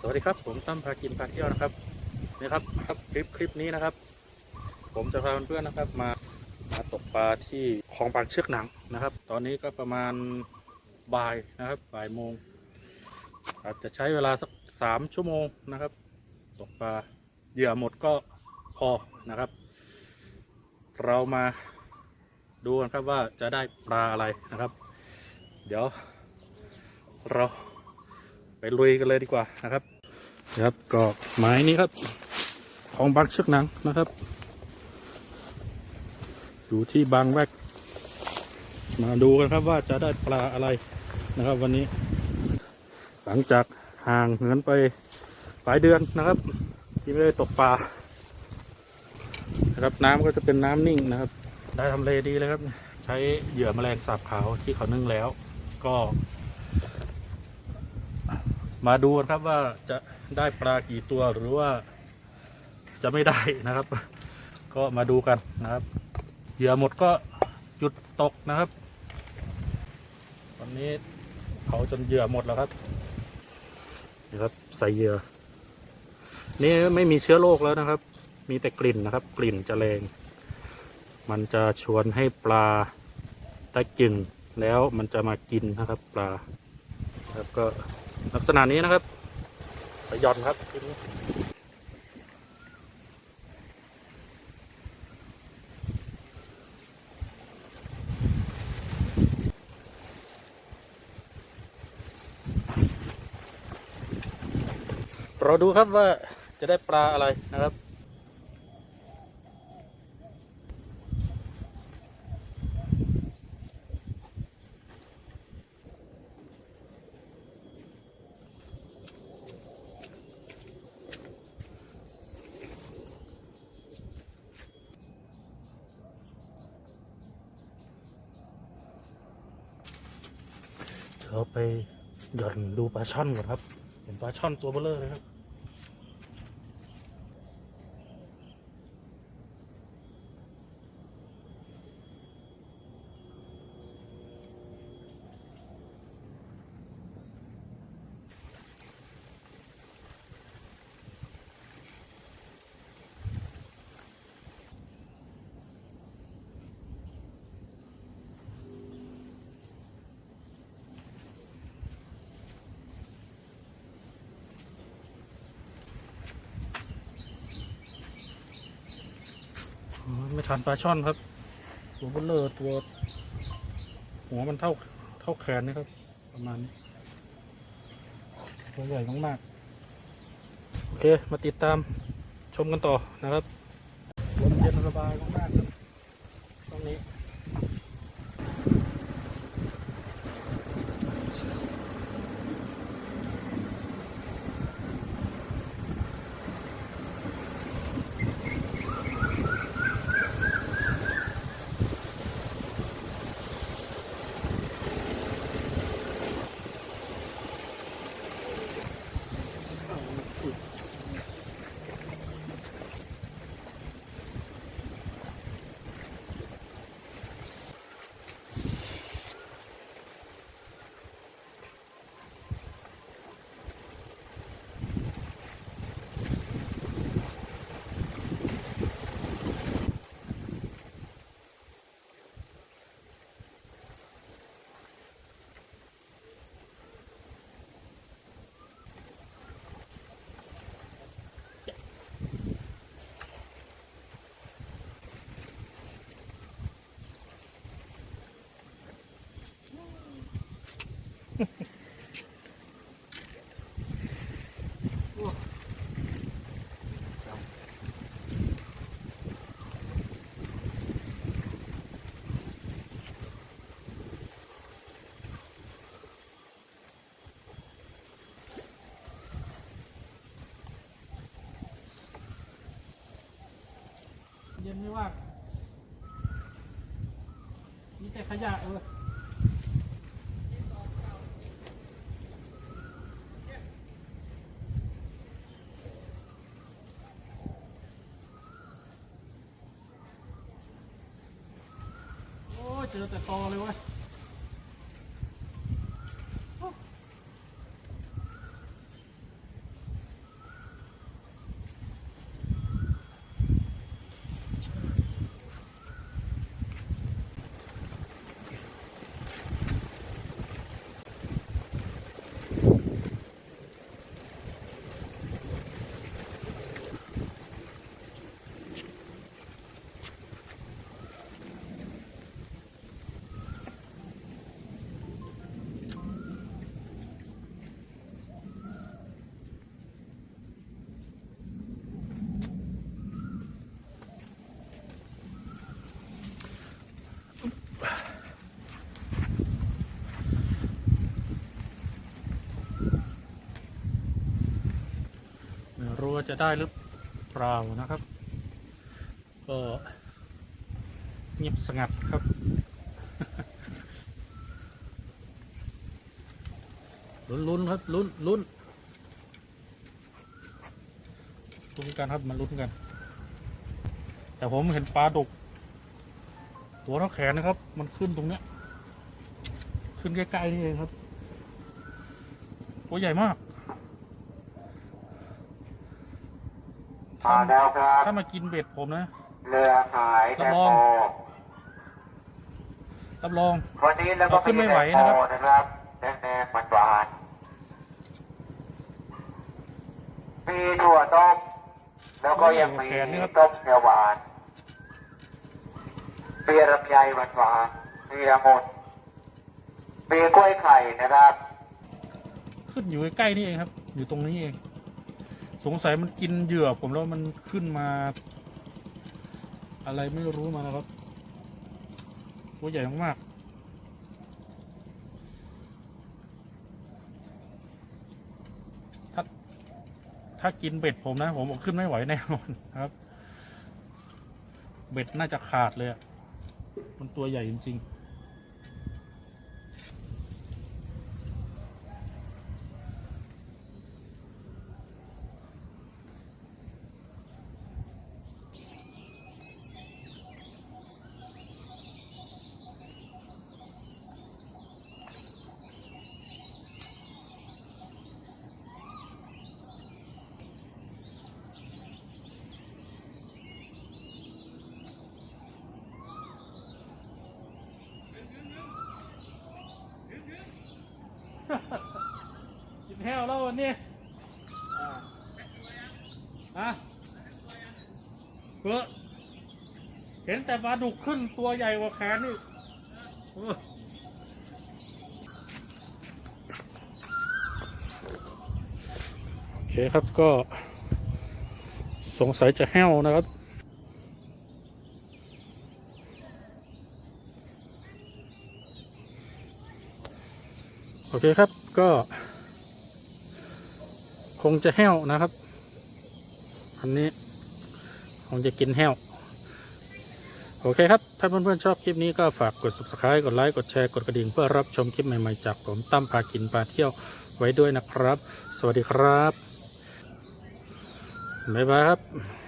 สวัสดีครับ ผมตั้มพากินพาเที่ยวนะครับนี่ครับครับคลิปคลิปนี้นะครับ ผมจะพาเพื่อนๆนะครับมามาตกปลาที่คลองปางเชือกหนังนะครับ ตอนนี้ก็ประมาณบ่ายนะครับบ่ายโมง อาจจะใช้เวลาสักสามชั่วโมงนะครับ ตกปลาเหยื่อหมดก็พอนะครับ เรามาดูกันครับว่าจะได้ปลาอะไรนะครับ เดี๋ยวเรา ไปลุยกันเลยดีกว่านะครับนะครับก็หมายนี้ครับ ของบางเชือกหนังนะครับ อยู่ที่บางแวก มาดูกันครับว่าจะได้ปลาอะไรนะครับ วันนี้ หลังจากห่างเหินไปหลายเดือนนะครับ ที่ไม่ได้ตกปลานะครับน้ำก็จะเป็นน้ำนิ่งนะครับ ได้ทำเลดีเลยครับ ใช้เหยื่อแมลงสาบขาวที่เขานึ่งแล้ว ก็ มาดูครับว่าจะได้ปลากี่ตัวหรือว่าจะไม่ได้นะครับ ก็มาดูกันนะครับเหยื่อหมดก็หยุดตกนะครับตอนนี้เผาจนเหยื่อหมดแล้วครับนี่ครับใส่เหยื่อนี่ไม่มีเชื้อโรคแล้วนะครับ มีแต่กลิ่นนะครับ กลิ่นจะแรง มันจะชวนให้ปลาได้กลิ่นแล้วมันจะมากินนะครับ ปลาครับก็ ลักษณะนี้นะครับไปย่อนครับเราดูครับว่าจะได้ปลาอะไรนะครับ เดี๋ยวไปหย่อนดูปลาช่อนก่อนครับ เห็นปลาช่อนตัวเบลเลอร์เลยครับ ไม่ทานปลาช่อนครับ ตัวเบลเลอร์ตัว หัวมันเท่าเท่าแขนนะครับ ประมาณนี้ตัวใหญ่มากๆโอเค มาติดตามชมกันต่อนะครับลมเย็นสบายมาก ย็นไม่ว่ามีแต่ขยะเออโอ้เจอแต่ตอเลยวะ จะได้หรือเปล่านะครับ ก็เงียบสงัดครับ ลุ้นลุ้นๆครับลุ้นลุ้นลุ้นกันครับมาลุ้นกัน แต่ผมเห็นปลาดุก ตัวเท่าแขนนะครับ มันขึ้นตรงเนี้ย ขึ้นใกล้ๆนี่เองครับ ตัวใหญ่มาก มาแล้วครับถ้ามากินเบ็ดผมนะ เรือขายแตงโมรับรองวันนี้แล้วก็เอาขึ้นไม่ไหวนะครับแตงโมนะครับแดงแดงหวานหวานๆมีถั่วต้มแล้วก็ยังมีแขนนี่ครับต้มเขียวหวานมีลำไยหวานหวานๆมีองุ่นมีกล้วยไข่นะครับ ขึ้นอยู่ใกล้ๆนี่เองครับ อยู่ตรงนี้เอง สงสัยมันกินเหยื่อผมแล้วมันขึ้นมา อะไรไม่รู้มานะครับ ตัวใหญ่มากถ้าถ้ากินเบ็ดผมนะ ผมบอกขึ้นไม่ไหวแน่นอนครับ เบ็ดน่าจะขาดเลยมันตัวใหญ่จริง ๆ กินแห้วแล้ววันนี้อะเพื่อเห็นแต่ปลาดุกขึ้นตัวใหญ่กว่าแขนนี่โอเคครับก็สงสัยจะแห้วนะครับ เคครับก็ คงจะแห้วนะครับ อันนี้คงจะกินแห้ว โอเคครับ ถ้าเพื่อนๆชอบคลิปนี้ก็ฝากกด subscribe กดไลค์กดแชร์กดกระดิ่งเพื่อรับชมคลิปใหม่ๆจากผมตั้มพากินปลาเที่ยวไว้ด้วยนะครับ สวัสดีครับบ๊ายบายครับ